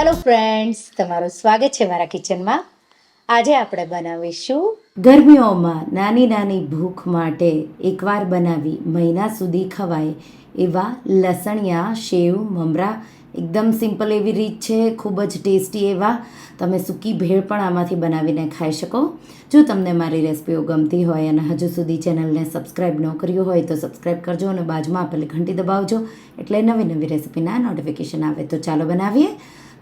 Hello friends તમારું સ્વાગત છે મારા કિચનમાં આજે આપણે બનાવીશું ગરમીઓમાં નાની નાની ભૂખ માટે એકવાર બનાવી મહિના સુધી ખવાય એવા લસણિયા શેવ મમરા, એકદમ સિમ્પલ એવી રીત છે, ખૂબ જ ટેસ્ટી એવા. તમે સૂકી ભેળ પણ આમાંથી બનાવીને ખાઈ શકો. જો તમને મારી રેસિપીઓ ગમતી હોય અને હજુ સુધી ચેનલને સબસ્ક્રાઈબ ન કર્યું હોય તો સબસ્ક્રાઈબ કરજો અને બાજુમાં આપેલી ઘંટી દબાવજો. એટલે નવી નવી રેસિપીના નોટિફિકેશન આવે તો ચાલો બનાવીએ.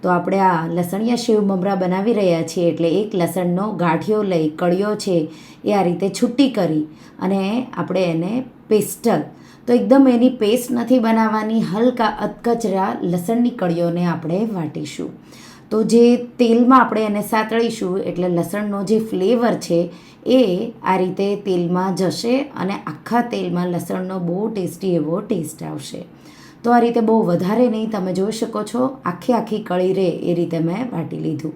તો આપણે આ લસણિયા શેવ મમરા બનાવી રહ્યા છીએ એટલે એક લસણનો ગાંઠિયો લઈ, કળિયો છે એ આ રીતે છૂટી કરી અને આપણે એને પેસ્ટલ તો એકદમ એની પેસ્ટ નથી બનાવવાની, હલકા અધકચરા લસણની કળીઓને આપણે વાટીશું. તો જે તેલમાં આપણે એને સાતળીશું, એટલે લસણનો જે ફ્લેવર છે એ આ રીતે તેલમાં જશે અને આખા તેલમાં લસણનો બહુ ટેસ્ટી એવો ટેસ્ટ આવશે. તો આ રીતે બહુ વધારે નહીં તમે જોઈ શકો છો. આખી આખી કળી રહે એ રીતે મેં વાટી લીધું.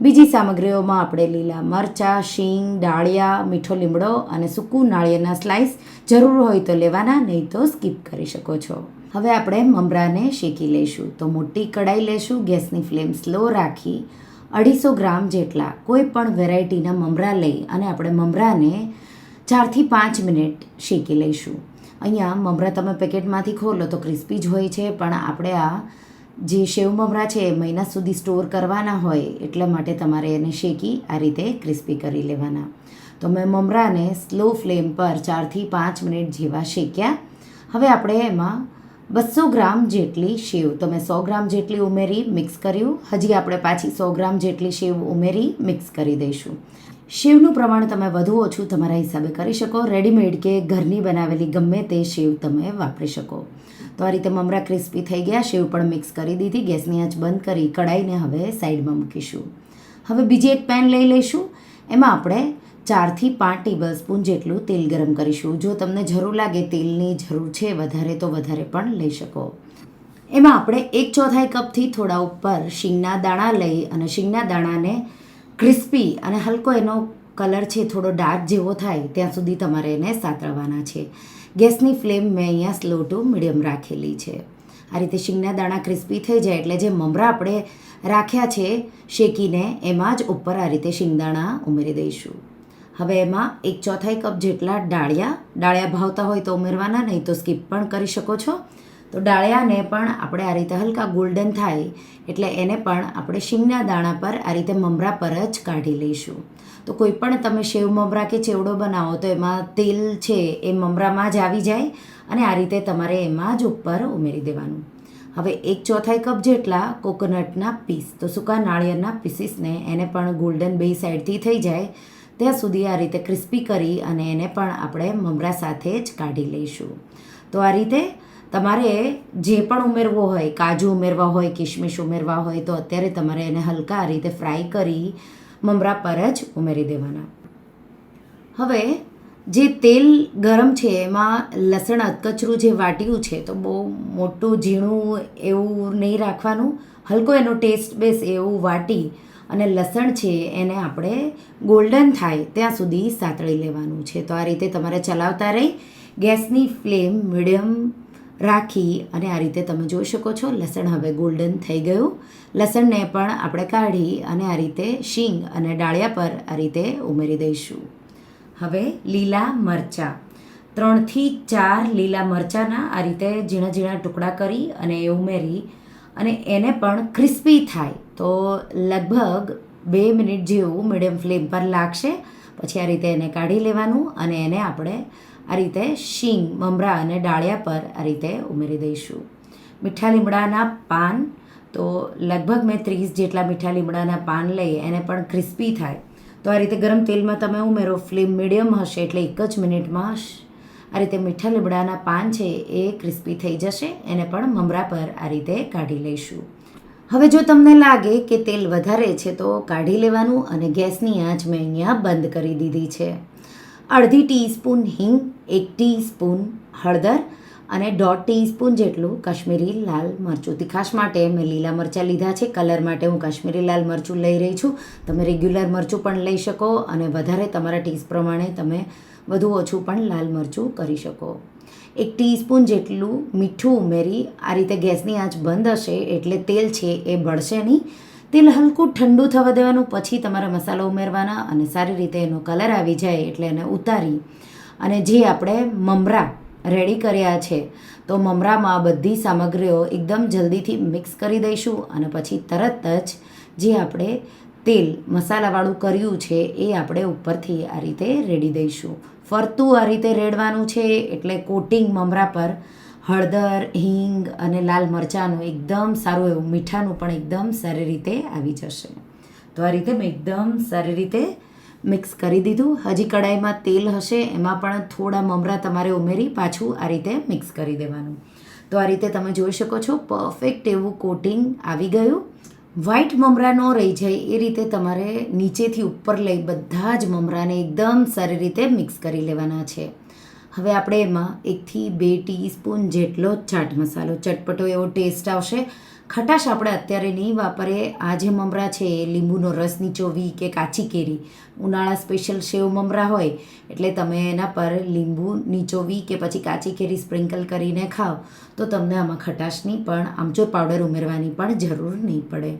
બીજી સામગ્રીઓમાં આપણે લીલા મરચાં, શીંગ, ડાળિયા, મીઠો લીમડો અને સૂકું નાળિયેરના સ્લાઇસ જરૂર હોય તો લેવાના, નહીં તો સ્કીપ કરી શકો છો. હવે આપણે મમરાને શેકી લઈશું. તો મોટી કડાઈ લેશું, ગેસની ફ્લેમ સ્લો રાખી. અઢીસો ગ્રામ જેટલા કોઈ પણ વેરાયટીના મમરા લઈ અને આપણે મમરાને ચારથી પાંચ મિનિટ શેકી લઈશું. અહીંયા મમરા તમે પેકેટમાંથી ખોલો તો ક્રિસ્પી જ હોય છે, પણ આપણે આ જે શેવ મમરા છે, એ મહિના સુધી સ્ટોર કરવાના હોય, એટલા માટે તમારે એને શેકી આ રીતે ક્રિસ્પી કરી લેવાના. તો મેં મમરાને સ્લો ફ્લેમ પર ચારથી પાંચ મિનિટ જેવા શેક્યા. હવે આપણે એમાં બસો ગ્રામ જેટલી શેવ. તો મેં સો ગ્રામ જેટલી ઉમેરી મિક્સ કર્યું. હજી આપણે પાછી સો ગ્રામ જેટલી શેવ ઉમેરી મિક્સ કરી દઈશું. શેવનું પ્રમાણ તમે વધુ ઓછું તમારા હિસાબે કરી શકો. રેડીમેડ કે ઘરની બનાવેલી, ગમે તે શેવ તમે વાપરી શકો. તો આ રીતે મમરા ક્રિસ્પી થઈ ગયા. શેવ પણ મિક્સ કરી દીધી. ગેસની આંચ બંધ કરી કડાઈને હવે સાઈડમાં મૂકીશું. હવે બીજી એક પેન લઈ લઈશું. એમાં આપણે ચારથી પાંચ ટેબલ સ્પૂન જેટલું તેલ ગરમ કરીશું. જો તમને જરૂર લાગે તેલની જરૂર છે, વધારે તો વધારે પણ લઈ શકો. એમાં આપણે એક ચોથાઈ કપથી થોડા ઉપર શીંગના દાણા લઈ અને શીંગના દાણાને ક્રિસ્પી અને હલકો એનો કલર છે, થોડો ડાર્ક જેવો થાય, ત્યાં સુધી તમારે એને સાતળવાના છે. ગેસની ફ્લેમ મેં અહીંયા સ્લો ટુ મીડિયમ રાખેલી છે. આ રીતે શીંગના દાણા ક્રિસ્પી થઈ જાય એટલે જે મમરા આપણે રાખ્યા છે, શેકીને એમાં જ ઉપર આ રીતે શીંગદાણા ઉમેરી દઈશું. હવે એમાં એક ચોથાઈ કપ જેટલા ડાળિયા ડાળિયા ભાવતા હોય તો ઉમેરવાના, નહીં તો સ્કીપ પણ કરી શકો છો. તો ડાળિયાને પણ આપણે આ રીતે હલકા ગોલ્ડન થાય એટલે એને પણ આપણે શીંગના દાણા પર આ રીતે મમરા પર જ કાઢી લઈશું. તો કોઈ પણ તમે શેવ મમરા કે ચેવડો બનાવો તો એમાં તેલ છે એ મમરામાં જ આવી જાય અને આ રીતે તમારે એમાં જ ઉપર ઉમેરી દેવાનું. હવે એક ચોથાઈ કપ જેટલા કોકોનટના પીસ તો સૂકા નાળિયેરના પીસીસને એને પણ ગોલ્ડન બે સાઈડથી થઈ જાય. ત્યાં સુધી આ રીતે ક્રિસ્પી કરી અને એને પણ આપણે મમરા સાથે જ કાઢી લઈશું. તો આ રીતે તમારે જે પણ ઉમેરવો હોય, કાજુ ઉમેરવા હોય કિશમિશ ઉમેરવા હોય, તો અત્યારે તમારે એને હલકા આ રીતે ફ્રાય કરી મમરા પર જ ઉમેરી દેવાના. હવે જે તેલ ગરમ છે, એમાં લસણ અધકચરું જે વાટ્યું છે, તો બહુ મોટું ઝીણું એવું નહીં રાખવાનું. હલકો એનો ટેસ્ટ બેસ એવું વાટી અને લસણ છે એને આપણે ગોલ્ડન થાય ત્યાં સુધી સાતળી લેવાનું છે. તો આ રીતે તમારે ચલાવતા રહી, ગેસની ફ્લેમ મીડિયમ રાખી અને આ રીતે તમે જોઈ શકો છો, લસણ હવે ગોલ્ડન થઈ ગયું. લસણને પણ આપણે કાઢી અને આ રીતે શીંગ અને ડાળિયા પર આ રીતે ઉમેરી દઈશું. હવે લીલા મરચાં. ત્રણથી ચાર લીલા મરચાંના આ રીતે ઝીણા ઝીણા ટુકડા કરી અને એ ઉમેરી અને એને પણ ક્રિસ્પી થાય. તો લગભગ બે મિનિટ જેવું મીડિયમ ફ્લેમ પર લાગશે. પછી આ રીતે એને કાઢી લેવાનું અને એને આપણે આ રીતે શીંગ, મમરા અને ડાળિયા પર આ રીતે ઉમેરી દઈશું. મીઠા લીમડાના પાન, તો લગભગ મેં ત્રીસ જેટલા મીઠા લીમડાના પાન લઈ એને પણ ક્રિસ્પી થાય. તો આ રીતે ગરમ તેલમાં તમે ઉમેરો, ફ્લેમ મીડિયમ હશે એટલે એક જ મિનિટમાં આ રીતે મીઠા લીમડાના પાન છે એ ક્રિસ્પી થઈ જશે. એને પણ મમરા પર આ રીતે કાઢી લઈશું. હવે જો તમને લાગે કે તેલ વધારે છે તો કાઢી લેવાનું અને ગેસની આંચ મેં અહીંયા બંધ કરી દીધી છે. અડધી ટીસ્પૂન હિંગ, એક ટીસ્પૂન હળદર અને દોઢ ટીસ્પૂન જેટલું કાશ્મીરી લાલ મરચું. તીખાશ માટે મેં લીલા મરચાં લીધા છે. કલર માટે હું કાશ્મીરી લાલ મરચું લઈ રહી છું. તમે રેગ્યુલર મરચું પણ લઈ શકો અને વધારે તમારા ટેસ્ટ પ્રમાણે તમે વધુ ઓછું પણ લાલ મરચું કરી શકો. એક ટીસ્પૂન જેટલું મીઠું ઉમેરી, આ રીતે ગેસની આંચ બંધ હશે એટલે તેલ છે એ બળશે નહીં. તેલ હલકું ઠંડુ થવા દેવાનું, પછી તમારે મસાલો ઉમેરવાના અને સારી રીતે એનો કલર આવી જાય એટલે એને ઉતારી. અને જે આપણે મમરા રેડી કર્યા છે, તો મમરામાં બધી સામગ્રીઓ એકદમ જલ્દીથી મિક્સ કરી દઈશું અને પછી તરત જ જે આપણે તેલ મસાલાવાળું કર્યું છે એ આપણે ઉપરથી આ રીતે રેડી દઈશું. ફરતું આ રીતે રેડવાનું છે એટલે કોટિંગ મમરા પર હળદર, હિંગ અને લાલ મરચાંનું એકદમ સારું એવું મીઠાનું પણ એકદમ સારી રીતે આવી જશે. તો આ રીતે મેં એકદમ સારી રીતે મિક્સ કરી દીધું. હજી કડાઈમાં તેલ હશે, એમાં પણ થોડા મમરા તમારે ઉમેરી પાછું આ રીતે મિક્સ કરી દેવાનું. તો આ રીતે તમે જોઈ શકો છો પરફેક્ટ એવું કોટિંગ આવી ગયું. વ્હાઈટ મમરા ન રહી જાય એ રીતે તમારે નીચેથી ઉપર લઈ બધા જ મમરાને એકદમ સારી રીતે મિક્સ કરી લેવાના છે. હવે આપણે એમાં એકથી બે ટીસ્પૂન જેટલો ચાટ મસાલો, ચટપટો એવો ટેસ્ટ આવશે. ખટાશ આપણે અત્યારે નહીં વાપરીએ આ જે મમરા છે એ લીંબુનો રસ નીચોવી કે કાચી કેરી. ઉનાળા સ્પેશિયલ સેવ મમરા હોય, એટલે તમે એના પર લીંબુ નીચોવી કે પછી કાચી કેરી સ્પ્રિંકલ કરીને ખાઓ. તો તમને આમાં ખટાશની પણ આમચૂર પાવડર ઉમેરવાની પણ જરૂર નહીં પડે.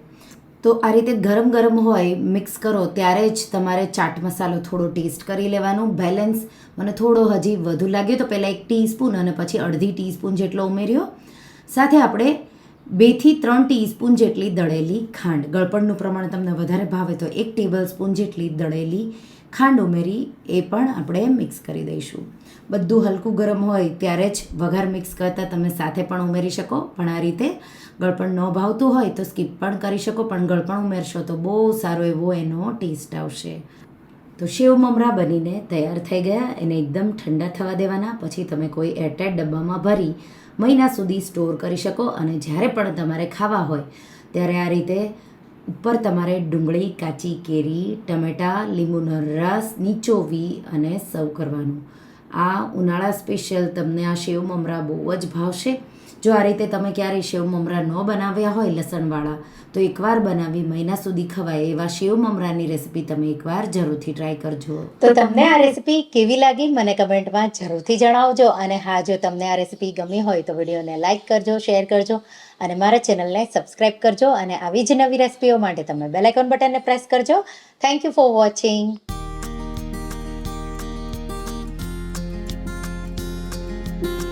તો આ રીતે ગરમ ગરમ હોય મિક્સ કરો, ત્યારે જ તમારે ચાટ મસાલો થોડો ટેસ્ટ કરી લેવાનું. બેલેન્સ મને થોડો હજી વધુ લાગ્યો તો પહેલાં એક ટીસ્પૂન અને પછી અડધી ટીસ્પૂન જેટલો ઉમેર્યો. સાથે આપણે બેથી ત્રણ ટીસ્પૂન જેટલી દળેલી ખાંડ. ગળપણનું પ્રમાણ તમને વધારે ભાવે તો એક ટેબલ સ્પૂન જેટલી દળેલી ખાંડ ઉમેરી એ પણ આપણે મિક્સ કરી દઈશું. બધું હલકું ગરમ હોય ત્યારે જ વઘાર મિક્સ કરતાં તમે સાથે પણ ઉમેરી શકો. પણ આ રીતે ગળપણ ન ભાવતું હોય તો સ્કીપ પણ કરી શકો, પણ ગળપણ ઉમેરશો તો બહુ સારો એવો એનો ટેસ્ટ આવશે. તો શેવ મમરા બનીને તૈયાર થઈ ગયા. એને એકદમ ઠંડા થવા દેવાના. પછી તમે કોઈ એરટાઈટ ડબ્બામાં ભરી મહિના સુધી સ્ટોર કરી શકો અને જ્યારે પણ તમારે ખાવા હોય, ત્યારે આ રીતે ઉપર તમારે ડુંગળી, કાચી કેરી, ટમેટાં, લીંબુનો રસ, નીચોવી અને સર્વ કરવાનું. આ ઉનાળા સ્પેશિયલ તમને આ સેવ મમરા બહુ જ ભાવશે. જો આ રીતે તમે ક્યારેય સેવ મમરા ન બનાવ્યા હોય લસણવાળા, તો એકવાર બનાવી મહિના સુધી ખવાય એવા સેવ મમરાની રેસીપી તમે એકવાર જરૂરથી ટ્રાય કરજો. તો તમને આ રેસીપી કેવી લાગી મને કમેન્ટમાં જરૂરથી જણાવજો અને હા, જો તમને આ રેસીપી ગમી હોય તો વિડીયોને લાઇક કરજો, શેર કરજો અને મારા ચેનલને સબસ્ક્રાઇબ કરજો અને આવી જ નવી રેસીપીઓ માટે તમે બેલાઇકોન બટનને પ્રેસ કરજો. Thank you for watching